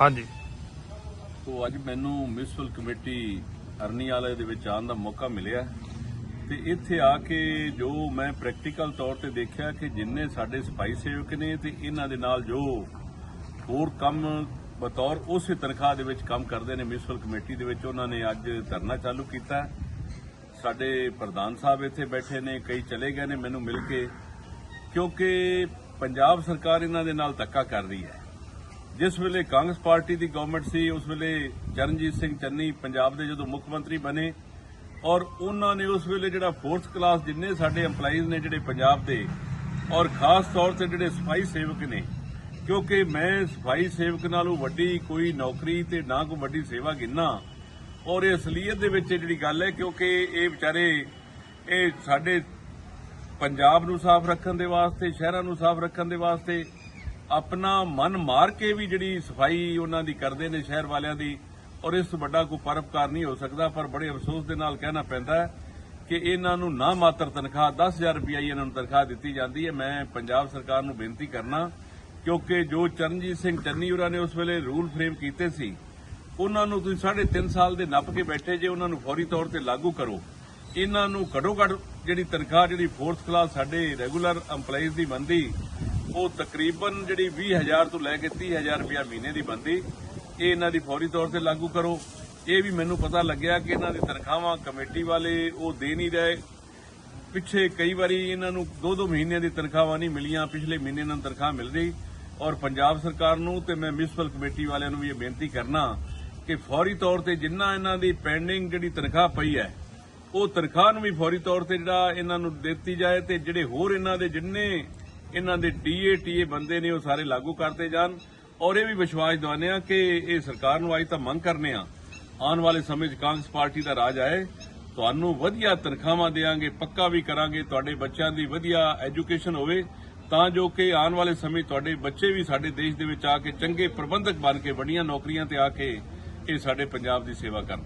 ਹਾਂਜੀ। ਸੋ ਅੱਜ ਮੈਨੂੰ ਮਿਊਨਿਸਪਲ ਕਮੇਟੀ ਅਰਨੀ ਵਾਲੇ ਦੇ ਵਿੱਚ ਆਉਣ ਦਾ ਮੌਕਾ ਮਿਲਿਆ। ਤੇ ਇੱਥੇ ਆ ਕੇ ਜੋ ਮੈਂ ਪ੍ਰੈਕਟੀਕਲ ਤੌਰ ਤੇ ਦੇਖਿਆ ਕਿ ਜਿੰਨੇ ਸਾਡੇ ਸਫ਼ਾਈ ਸੇਵਕ ਨੇ ਤੇ ਇਹਨਾਂ ਦੇ ਨਾਲ ਜੋ ਹੋਰ ਕੰਮ ਬਤੌਰ ਉਸੇ ਤਨਖਾਹ ਦੇ ਵਿੱਚ ਕੰਮ ਕਰਦੇ ਨੇ ਮਿਊਨਿਸਪਲ ਕਮੇਟੀ ਦੇ ਵਿੱਚ, ਉਹਨਾਂ ਨੇ ਅੱਜ ਧਰਨਾ ਚਾਲੂ ਕੀਤਾ। ਸਾਡੇ ਪ੍ਰਧਾਨ ਸਾਹਿਬ ਇੱਥੇ ਬੈਠੇ ਨੇ, ਕਈ ਚਲੇ ਗਏ ਨੇ ਮੈਨੂੰ ਮਿਲ ਕੇ, ਕਿਉਂਕਿ ਪੰਜਾਬ ਸਰਕਾਰ ਇਹਨਾਂ ਦੇ ਨਾਲ ਧੱਕਾ ਕਰ ਰਹੀ ਹੈ। ਜਿਸ ਵੇਲੇ ਕਾਂਗਰਸ ਪਾਰਟੀ ਦੀ ਗਵਰਨਮੈਂਟ ਸੀ, ਉਸ ਵੇਲੇ ਚਰਨਜੀਤ ਸਿੰਘ ਚੰਨੀ ਪੰਜਾਬ ਦੇ ਜਦੋਂ ਮੁੱਖ ਮੰਤਰੀ ਬਣੇ ਔਰ ਉਹਨਾਂ ਨੇ ਉਸ ਵੇਲੇ ਜਿਹੜਾ ਫੋਰਥ ਕਲਾਸ ਜਿੰਨੇ ਸਾਡੇ EMPLOYEES ਨੇ ਜਿਹੜੇ ਪੰਜਾਬ ਦੇ ਔਰ ਖਾਸ ਤੌਰ ਤੇ ਜਿਹੜੇ ਸਫ਼ਾਈ ਸੇਵਕ ਨੇ, ਕਿਉਂਕਿ ਮੈਂ ਸਫ਼ਾਈ ਸੇਵਕ ਨਾਲੋਂ ਵੱਡੀ ਕੋਈ ਨੌਕਰੀ ਤੇ ਨਾ ਕੋਈ ਵੱਡੀ ਸੇਵਾ ਗਿੰਨਾ ਔਰ ਇਹ ਅਸਲੀਅਤ ਦੇ ਵਿੱਚ ਇਹ ਜਿਹੜੀ ਗੱਲ ਹੈ, ਕਿਉਂਕਿ ਇਹ ਵਿਚਾਰੇ, ਇਹ ਸਾਡੇ ਪੰਜਾਬ ਨੂੰ ਸਾਫ਼ ਰੱਖਣ ਦੇ ਵਾਸਤੇ, ਸ਼ਹਿਰਾਂ ਨੂੰ ਸਾਫ਼ ਰੱਖਣ ਦੇ ਵਾਸਤੇ ਆਪਣਾ ਮਨ ਮਾਰ ਕੇ ਵੀ ਜਿਹੜੀ ਸਫ਼ਾਈ ਉਹਨਾਂ ਦੀ ਕਰਦੇ ਨੇ ਸ਼ਹਿਰ ਵਾਲਿਆਂ ਦੀ, ਔਰ ਇਸ ਤੋਂ ਵੱਡਾ ਕੋਈ ਪਰਉਪਕਾਰ ਨਹੀਂ ਹੋ ਸਕਦਾ, ਪਰ ਬੜੇ ਅਫਸੋਸ ਦੇ ਨਾਲ ਕਹਿਣਾ ਪੈਂਦਾ ਹੈ ਕਿ ਇਹਨਾਂ ਨੂੰ ਨਾ ਮਾਤਰ ਤਨਖਾਹ 10000 ਰੁਪਏ ਹੀ ਇਹਨਾਂ ਨੂੰ ਤਨਖਾਹ ਦਿੱਤੀ ਜਾਂਦੀ ਹੈ। ਮੈਂ ਪੰਜਾਬ ਸਰਕਾਰ ਨੂੰ ਬੇਨਤੀ ਕਰਨਾ, ਕਿਉਂਕਿ ਜੋ ਚਰਨਜੀਤ ਸਿੰਘ ਚੰਨੀ ਹੋਰਾਂ ਨੇ ਉਸ ਵੇਲੇ ਰੂਲ ਫਰੇਮ ਕੀਤੇ ਸੀ, ਉਹਨਾਂ ਨੂੰ ਤੁਸੀਂ 3.5 ਸਾਲ ਦੇ ਨੱਪ ਕੇ ਬੈਠੇ ਜੇ, ਉਹਨਾਂ ਨੂੰ ਫੌਰੀ ਤੌਰ ਤੇ ਲਾਗੂ ਕਰੋ। ਇਹਨਾਂ ਨੂੰ ਘੱਟੋ ਘੱਟ ਜਿਹੜੀ ਤਨਖਾਹ, ਜਿਹੜੀ ਫੋਰਥ ਕਲਾਸ ਸਾਡੇ ਰੈਗੂਲਰ EMPLOYEES ਦੀ ਬੰਦੀ ਉਹ ਤਕਰੀਬਨ ਜਿਹੜੀ 20000 ਤੋਂ ਲੈ ਕੇ 30000 ਰੁਪਇਆ ਮਹੀਨੇ ਦੀ ਬੰਦੀ ਇਹ ਇਹਨਾਂ ਦੀ ਫੌਰੀ ਤੌਰ ਤੇ ਲਾਗੂ ਕਰੋ। ਇਹ ਵੀ ਮੈਨੂੰ ਪਤਾ ਲੱਗਿਆ ਕਿ ਇਹਨਾਂ ਦੀ ਤਨਖਾਹਾਂ ਕਮੇਟੀ ਵਾਲੇ ਉਹ ਦੇ ਨਹੀਂ ਰਹੇ। ਪਿੱਛੇ ਕਈ ਵਾਰੀ ਇਹਨਾਂ ਨੂੰ ਦੋ ਦੋ ਮਹੀਨਿਆਂ ਦੀ ਤਨਖਾਹਾਂ ਨਹੀਂ ਮਿਲੀਆਂ, ਪਿਛਲੇ ਮਹੀਨੇ ਇਹਨਾਂ ਨੂੰ ਤਨਖਾਹ ਮਿਲ ਰਹੀ। ਔਰ ਪੰਜਾਬ ਸਰਕਾਰ ਨੂੰ ਤੇ ਮੈਂ ਮਿਊਨਿਸਪਲ ਕਮੇਟੀ ਵਾਲਿਆਂ ਨੂੰ ਵੀ ਇਹ ਬੇਨਤੀ ਕਰਨਾ ਕਿ ਫੌਰੀ ਤੌਰ ਤੇ ਜਿੰਨਾ ਇਹਨਾਂ ਦੀ ਪੈਂਡਿੰਗ ਜਿਹੜੀ ਤਨਖਾਹ ਪਈ ਹੈ, ਉਹ ਤਨਖਾਹ ਨੂੰ ਵੀ ਫੌਰੀ ਤੌਰ ਤੇ ਜਿਹੜਾ ਇਹਨਾਂ ਨੂੰ ਦਿੱਤੀ ਜਾਏ ਤੇ ਜਿਹੜੇ ਹੋਰ ਇਹਨਾਂ ਦੇ ਜਿੰਨੇ ਇਹਨਾਂ ਦੇ ਡੀਏ ਟੀਏ ਬੰਦੇ ਨੇ ਉਹ ਸਾਰੇ ਲਾਗੂ ਕਰਤੇ ਜਾਣ। ਔਰ ਇਹ ਵੀ ਵਿਸ਼ਵਾਸ ਦਿਵਾਉਂਦੇ ਆ ਕਿ ਇਹ ਸਰਕਾਰ ਨੂੰ ਅੱਜ ਤਾਂ ਮੰਗ ਕਰਨੇ ਆ ਆਉਣ ਵਾਲੇ ਸਮੇਂ 'ਚ ਕਾਂਗਰਸ ਪਾਰਟੀ ਦਾ ਰਾਜ ਆਏ। ਤੁਹਾਨੂੰ ਵਧੀਆ ਤਨਖਾਹਾਂ ਦੇਵਾਂਗੇ, ਪੱਕਾ ਵੀ ਕਰਾਂਗੇ, ਤੁਹਾਡੇ ਬੱਚਿਆਂ ਦੀ ਵਧੀਆ ਐਜੂਕੇਸ਼ਨ ਹੋਵੇ। ਤਾਂ ਜੋ ਕਿ ਆਉਣ ਵਾਲੇ ਸਮੇਂ ਤੁਹਾਡੇ ਬੱਚੇ ਵੀ ਸਾਡੇ ਦੇਸ਼ ਦੇ ਵਿੱਚ ਆ ਕੇ ਚੰਗੇ ਪ੍ਰਬੰਧਕ ਬਣ ਕੇ, ਵੱਡੀਆਂ ਨੌਕਰੀਆਂ ਤੇ ਆ ਕੇ ਇਹ ਸਾਡੇ ਪੰਜਾਬ ਦੀ ਸੇਵਾ ਕਰਨ।